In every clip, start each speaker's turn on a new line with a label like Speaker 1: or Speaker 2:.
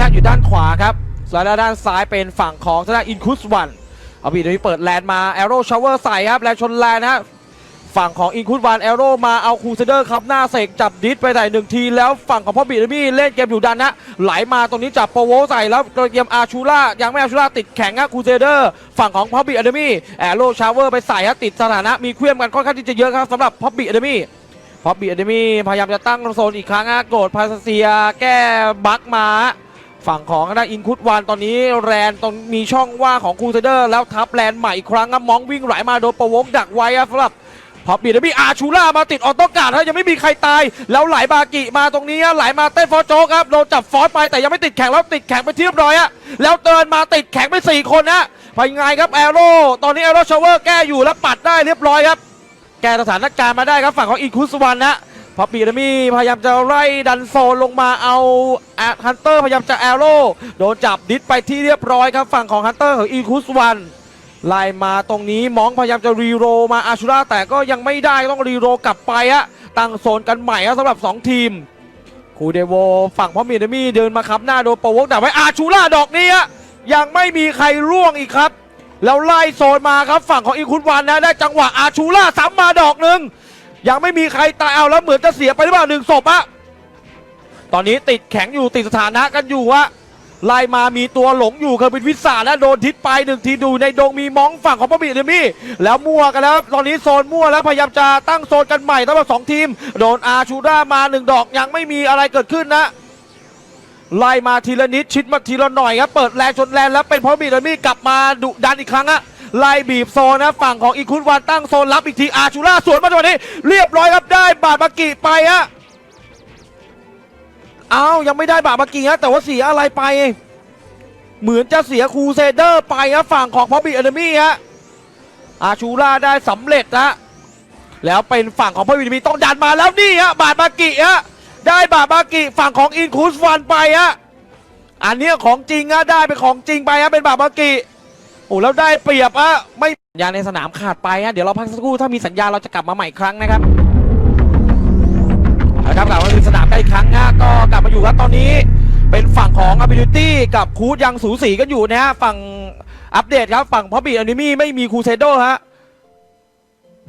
Speaker 1: ฮะอยู่ด้านขวาครับส่วนด้านซ้ายเป็นฝั่งของทางด้านอินคุสวันเอาบีเดมี่เปิดแลนด์มาแอโร่ชาวเวอร์ใส่ครับแลนชนแลนนะฮะฝั่งของอินคุสวันแอโร่มาเอาคูเซเดอร์ครับหน้าเสกจับดิสไปใส่หนึ่งที แล้วฝั่งของพ่อบีเดมี่เล่นเกมอยู่ดันนะไหลมาตรงนี้จับโปโวใส่แล้วเกมอาชูล่ายังไม่อาชูล่าติดแข็งฮะคูเซเดอร์ฝั่งของพ่อบีเดมี่แอโร่ชาวเวอร์ไปใส่ฮะติดสถานะมีเคลื่อนกันค่อนข้างที่จะเยอะครับสำหรับพ่อบีเดมี่พอบีอะเดมี่พยายามจะตั้งโซนอีกครั้งฮะโกรธพาสเซียแก้บักมา ฝั่งของทางด้านอินคุตวานตอนนี้แรนตรงมีช่องว่างของคูเซเดอร์ แล้วทับแลนใหม่อีกครั้งครับมองวิ่งไหลมาโดนประวงดักไว้ครับสำหรับพอบีดมี่อาชูล่ามาติดออโต้การ์ดฮะยังไม่มีใครตาย แล้วไหลบากิมาตรงนี้ไหลมาเต้นฟอร์โจกครับโดนจับฟอสไปแต่ยังไม่ติดแข็งแล้วติดแข็งไปที่เรียบร้อยฮะแล้วเดินมาติดแข็งไปสี่คนนะพยังไงครับแอโร่ตอนนี้แอโร่ชาวเวอร์แก้อยู่แล้วปัดได้เรียบร้อยครับ แก้สถานการณ์มาได้ครับฝั่งของอินคุสวันนะ พอปีนามีพยายามจะไล่ดันโซนลงมาเอาฮันเตอร์พยายามจะแอโร่โดนจับดิสไปที่เรียบร้อยครับฝั่งของฮันเตอร์ของอินคุสวันไล่มาตรงนี้มองพยายามจะรีโรมาอาชูราแต่ก็ยังไม่ได้ต้องรีโรกลับไปอะตั้งโซนกันใหม่ครับสำหรับ 2 ทีม คูเดโวฝั่งพอมีนามีเดินมาคับหน้าโดนโปรวกดักไว้อาชูราดอกนี้อะยังไม่มีใครร่วงอีกครับ แล้วไล่โซนมาครับฝั่งของอีคุนวันนะได้จังหวะอาชูล่าซ้ำมาดอกหนึ่ง ยังไม่มีใครตายเอาแล้วเหมือนจะเสียไปหรือเปล่าหนึ่งศพอะตอนนี้ติดแข็งอยู่ติดสถานะกันอยู่วะไล่มามีตัวหลงอยู่เคยเป็นวิสาและโดนทิศไปหนึ่งทีดูในดงมีมองฝั่งของพอบีเดมี่แล้วมั่วกันแล้วตอนนี้โซนมั่วแล้วพยายามจะตั้งโซนกันใหม่ทั้งหมดสองทีม โดนอาชูรามาหนึ่งดอกยังไม่มีอะไรเกิดขึ้นนะไล่มาทีละนิดชิดมาทีละหน่อยครับเปิดแรงชนแรงแล้วเป็นพระบีดามี่กลับมาดุดันอีกครั้งอะ ไล่บีบโซนนะฝั่งของอีคุนวันตั้งโซนรับอีกทีอาชูล่าสวนมาจังหวะนี้ เรียบร้อยครับได้บาดบากิไปฮะเอายังไม่ได้บาดบากิฮะแต่ว่าเสียอะไรไป เหมือนจะเสียครูเซเดอร์ไปฮะฝั่งของพอบีเอเนมี่ฮะอาชูล่าได้สำเร็จนะแล้วเป็นฝั่งของพอบีเอเนมี่ต้องดันมาแล้วนี่ฮะบาดบากิฮะได้บาดบากิฝั่งของอินคูสฟันไปฮะอันนี้ของจริงอะได้เป็นของจริงไปฮะเป็นบาดบากิ โอ้แล้วได้เปรียบอะไม่ยาในสนามขาดไปฮะเดี๋ยวเราพักสักครู่ถ้ามีสัญญาณเราจะกลับมาใหม่อีกครั้งนะครับเอาละครับกลับมาถึงสนามได้อีกครั้งฮะก็กลับมาอยู่ครับตอนนี้ เป็นฝั่งของ Ability กับคูดยังสูสีกันอยู่นะฮะฝั่งอัปเดตครับฝั่งพอบีอนิมี่ไม่มีคูเซโดฮะ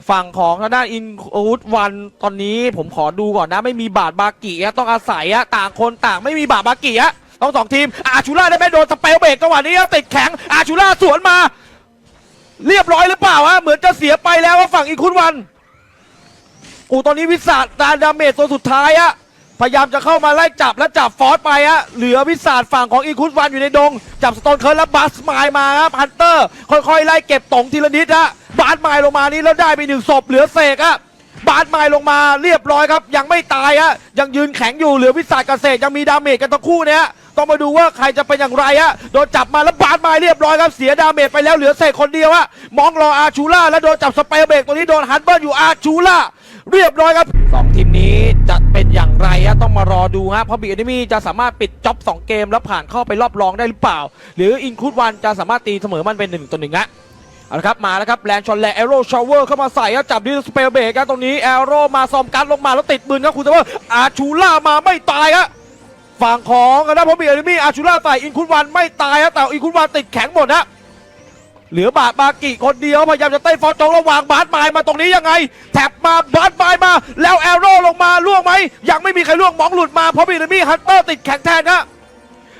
Speaker 1: ฝั่งของทางด้านอินอูดวันตอนนี้ผมขอดูก่อนนะ ไม่มีบาดบากิอะต้องอาศัยอะต่างคนต่างไม่มีบาดบากิอะ ต้องสองทีมอาชูล่าได้ไหมโดนสเปลเบรกจังหวะนี้ติดแข็งอาชูล่าสวนมา เรียบร้อยหรือเปล่าฮะเหมือนจะเสียไปแล้วว่าฝั่งอินคุนวันอูตอนนี้วิสาดาดาเมจตัวสุดท้ายอะพยายามจะเข้ามาไล่จับและจับฟอสไปอะเหลือวิสาดฝั่งของอินคุนวันอยู่ในดง จับสโตนเคิร์ลและบัสไมล์มาครับฮันเตอร์ ค่อยๆ ไล่เก็บตงทีละนิดฮะบาสไมล์ลงมานี้แล้วได้ไปหนึ่งศพเหลือเสกอะ บาสไมล์ลงมาเรียบร้อยครับ ยังไม่ตายฮะยังยืนแข็งอยู่เหลือวิสาดกับเสกยังมีดาเมจกันทั้งคู่เนี่ยต้องมาดูว่าใครจะเป็นอย่างไรฮะโดนจับมาแล้วบาสไมล์เรียบร้อยครับเสียดาเมจไปแล้วเหลือเสกคนเดียวฮะมองรออาชูล่าแล้วโดนจับสเปรเบรกตัวนี้โดนฮันเบิร์อยู่อาชูล่าเรียบร้อยครับสองทีมนี้จะเป็นอย่างไรฮะต้องมารอดูฮะเพราะบีเอนิมี่จะสามารถปิดจ็อบ2เกมแล้วผ่านเข้าไปรอบรองได้หรือเปล่า หรืออินคูดวันจะสามารถตีเสมอมันเป็น1ต่อหนึ่งฮะ เอาละครับมาแล้วครับแลนชอนแลแอโร่ชาวเวอร์เข้ามาใส่ครับจับดิสเปลเบรกครับตรงนี้แอโร่มาซอมการลงมาแล้วติดปืนครับคุณแต่ว่าอาชูล่ามาไม่ตายครับฝั่งของนะเพราะบีเอนิมี่อาชูล่าใส่อินคูดวันไม่ตายฮะแต่อินคูดวันติดแข็งหมดฮะเหลือบาดบากิคนเดียวพยายามจะเต้นฟอร์จงระหว่างบาสไมล์มาตรงนี้ยังไงแท็บมาบาสไมล์มา แล้วแอโร่ลงมาล่วงไหมยังไม่มีใครล่วงมองหลุดมาเพราะบีนามี่ฮันเตอร์ติดแข็งแทนนะ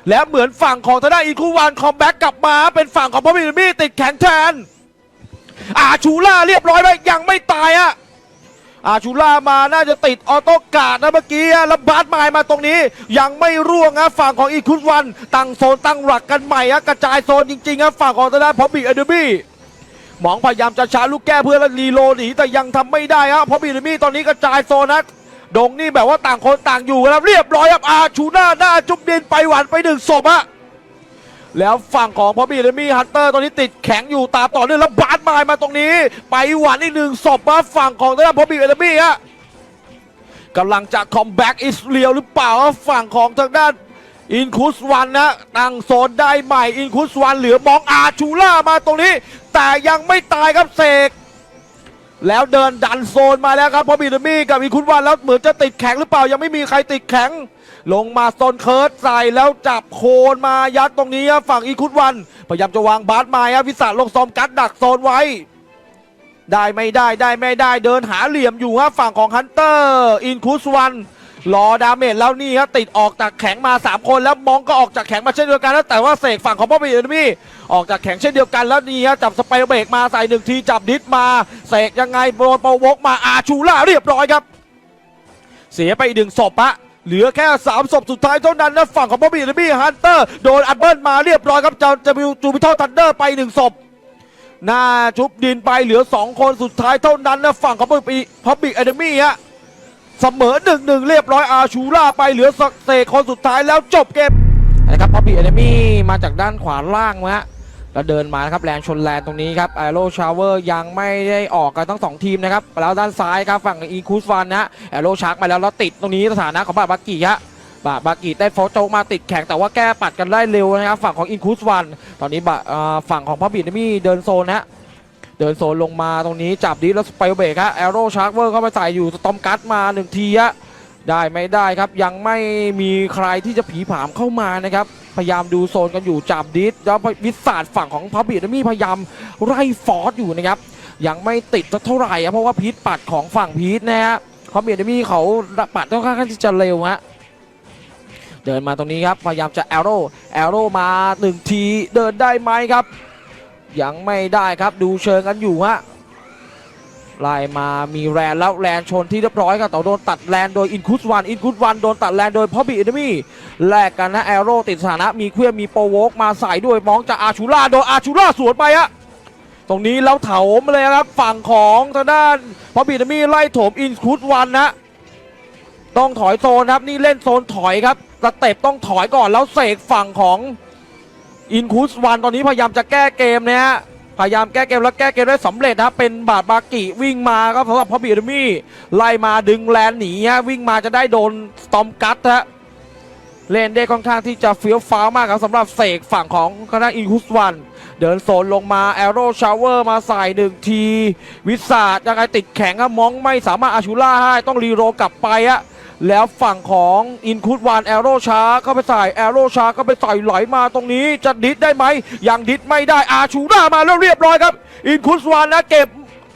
Speaker 1: แล้วเหมือนฝั่งของทางด้านอีคูวานคอมแบ็กกลับมาเป็นฝั่งของพอบีนามี่ติดแข็งแทน อาชูล่าเรียบร้อยไปยังไม่ตายอะอาชูล่ามาน่าจะติดออโต้การ์ดนะเมื่อกี้แล้วบาสไมล์มาตรงนี้ ยังไม่ร่วงนะฝั่งของอีคุนวัน ตั้งโซนตั้งหลักกันใหม่อะกระจายโซนจริงๆนะฝั่งของทางด้านพอบีเอเดบี้หมองพยายามจะชาลูกแก้เพื่อแล้วรีโลหนีแต่ยังทำไม่ได้ครับเพราะบีเดมี่ตอนนี้กระจายโซนนะดงนี่แบบว่าต่างคนต่างอยู่กันแล้วเรียบร้อยครับอาชูน้าหน้าจุบดินไปหวันไปหนึ่งศพอะ แล้วฝั่งของพอบีเดมี่ฮันเตอร์ตอนนี้ติดแข็งอยู่ตามต่อเนื่องแล้วบาดมล์มาตรงนี้ ไปหวันอีกหนึ่งศพมาฝั่งของทางด้านพอบีเดมี่ฮะกำลังจะคอมแบ็กอิสเรียลหรือเปล่าฝั่งของทางด้านอินคุสวันนะตั้งโซนได้ใหม่อินคุสวันเหลือมองอาชูล่ามาตรงนี้ แต่ยังไม่ตายครับเสกแล้วเดินดันโซนมาแล้วครับพอบีเดมี่กับอีคุนวันแล้วเหมือนจะติดแข็งหรือเปล่ายังไม่มีใครติดแข็ง ลงมาโซนเคิร์ดใส่แล้วจับโคนมายัดตรงนี้ฝั่งอีคุนวัน พยายามจะวางบาสมาครับวิสาลงซอมกัดดักโซนไว้ ได้ไม่ได้ได้ไม่ได้เดินหาเหลี่ยมอยู่ฮะฝั่งของฮันเตอร์อินคุสวันรอดาเมจแล้วนี่ฮะติดออกจากแข็งมา 3 คนแล้วมองก็ออกจากแข็งมาเช่นเดียวกันแล้วแต่ว่าเสกฝั่งของพ่อบีเอนมี่ออกจากแข็งเช่นเดียวกันแล้วนี่ฮะจับสไปร์เบรกมาใส่หนึ่งทีจับดิสมาเสกยังไงโดนโปรวกมาอาชูล่าเรียบร้อยครับ เสียไปอีกหนึ่งศพอะ เหลือแค่ 3 ศพสุดท้ายเท่านั้นนะฝั่งของบอบบี้และบี้ฮันเตอร์โดนอัดเบิลมาเรียบร้อยครับจะจะมีจูบิทอลทันเดอร์ไปหนึ่งศพหน้าชุบดินไปเหลือ 2 คนสุดท้ายเท่านั้นนะฝั่งของบอบบี้พับบิกแอดมี่ฮะเสมอหนึ่งหนึ่งเรียบร้อยอาชูล่าไปเหลือเซคนสุดท้ายแล้วจบเกมนะครับพับบิกแอดมี่มาจากด้านขวาล่างมาฮะ แล้วเดินมานะครับแลนชนแลนตรงนี้ครับไอโรชาวเวอร์ยังไม่ได้ออกกันทั้งสองทีมนะครับแล้วด้านซ้ายครับฝั่งอีคูสฟันนะแอโรชาร์กมาแล้วแล้วติดตรงนี้สถานะของบาบากิฮะบาบากิได้โฟโจมาติดแข็งแต่ว่าแก้ปัดกันได้เร็วนะครับฝั่งของอินคุสวันตอนนี้บะเอ่อฝั่งของพระบิดมี่เดินโซนนะเดินโซนลงมาตรงนี้จับดีแล้วสไปเบรกฮะแอโร่ชาร์กเวอร์เข้าไปใส่อยู่ตอมกัดมาหนึ่งทีฮะได้ไม่ได้ครับยังไม่มีใครที่จะผีผามเข้ามานะครับ พยายามดูโซนกันอยู่จับดิสแล้ววิสาดฝั่งของพระบิดมี่พยายามไล่ฟอร์สอยู่นะครับยังไม่ติดสักเท่าไหร่อะเพราะว่าพีทปัดของฝั่งพีทนะฮะพระบิดมี่เขาปัดค่อนข้างที่จะเร็วฮะเดินมาตรงนี้ครับพยายามจะแอโร่แอโร่มาหนึ่งทีเดินได้ไหมครับ ยังไม่ได้ครับดูเชิงกันอยู่ฮะ ไล่มามีแรนแล้วแรนชนที่เรียบร้อยครับแต่โดนตัดแรนโดยอินคุสวันอินคุสวันโดนตัดแรนโดยพอบีเอนมี่แลกกันนะแอโร่ติดสถานะมีเคลื่อนมีโปรโวกมาใส่ด้วยมองจากอาชูล่าโดนอาชูล่าสวนไปฮะตรงนี้แล้วเถามาเลยครับฝั่งของทางด้านพอบีเอนมี่ไล่โถมอินคุสวันนะต้องถอยโซนครับนี่เล่นโซนถอยครับสเต็ปต้องถอยก่อนแล้วเสกฝั่งของอินคุสวันตอนนี้พยายามจะแก้เกมนะฮะ พยายามแก้เกมแล้วแก้เกมได้สำเร็จนะครับเป็นบาดบากิวิ่งมาครับสำหรับพอบีดมี่ไล่มาดึงแลนหนีฮะวิ่งมาจะได้โดนตอมกัตฮะเล่นได้ค่อนข้างที่จะเฟี้ยวฟ้าวมากครับสำหรับเสกฝั่งของคณะอินคุสวัน เดินโซนลงมาแอโร่ชาวเวอร์มาใส่หนึ่งที วิสาดยังไงติดแข็งครับมองไม่สามารถอาชูล่าให้ต้องรีโรกลับไปอะ แล้วฝั่งของอินคุดวานแอโรชาเข้าไปใส่แอโรชาก็ไปใส่ไหลมาตรงนี้จะดิดได้ไหมยังดิดไม่ได้อาชูรามาแล้วเรียบร้อยครับ อินคุดวานนะเก็บ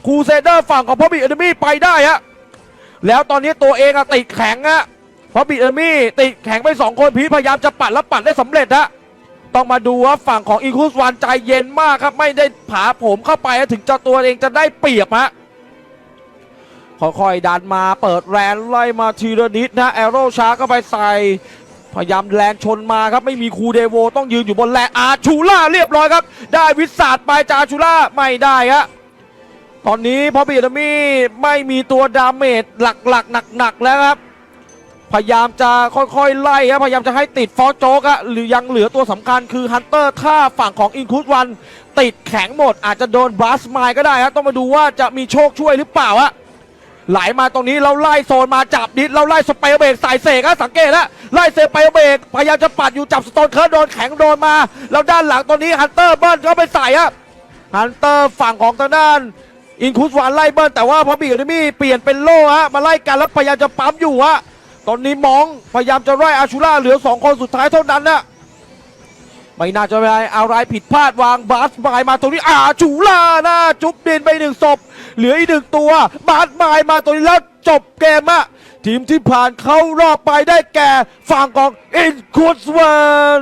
Speaker 1: คูเซเดอร์ฝั่งของพอบีเอนมี่ไปได้ฮะแล้วตอนนี้ตัวเองอะติดแข็งอะพอบีเอนมี่ติดแข็งไปสองคนพีพยายามจะปัดแล้วปัดได้สำเร็จฮะต้องมาดูว่าฝั่งของอินคุดวานใจเย็นมากครับ ไม่ได้ผาผมเข้าไปถึงจะตัวเองจะได้เปรียบฮะ ค่อยๆดันมาเปิดแรนไล่มาทีละนิดนะแอโร่ช้าก็ไปใส่ พยายามแลนชนมาครับไม่มีคูเดโวต้องยืนอยู่บนแลนอาชูล่าเรียบร้อยครับ ได้วิสาดไปจาชูล่าไม่ได้ฮะตอนนี้พอบีดมี่ไม่มีตัวดาเมจหลักๆหนักๆแล้วครับพยายามจะค่อยๆไล่ครับพยายามจะให้ติดฟอสโจ๊กอะหรือยังเหลือตัวสำคัญคือฮันเตอร์ถ้าฝั่งของอินคุสวันติดแข็งหมดอาจจะโดนบลัสไมล์ก็ได้ครับต้องมาดูว่าจะมีโชคช่วยหรือเปล่าอะ ไหลมาตรงนี้เราไล่โซนมาจับดิสเราไล่สเปรเบรกใส่เสกอะสังเกตแล้วไล่เซเปรเบรกพยายามจะปัดอยู่จับสโตนเคิร์ดโดนแข็งโดนมา แล้วด้านหลังตรงนี้ฮันเตอร์เบิ้ลก็ไปใส่อะฮันเตอร์ฝั่งของทางด้านอินคุสวานไล่เบิ้ลแต่ว่าพอบีกับมี่เปลี่ยนเป็นโล่ฮะมาไล่กันแล้วพยายามจะปั๊มอยู่ฮะตอนนี้มองพยายามจะไล่อาชูล่าเหลือสองคนสุดท้ายเท่านั้นนะ ไม่น่าจะเป็นไรอะไรผิดพลาดวางบาสบายมาตรงนี้อาจูล่านะจุบดินไปหนึ่งศพเหลืออีกหนึ่งตัว บาสบายมาตรงนี้แล้วจบเกมอะทีมที่ผ่านเข้ารอบไปได้แก่ฝั่งของอินคูสเวน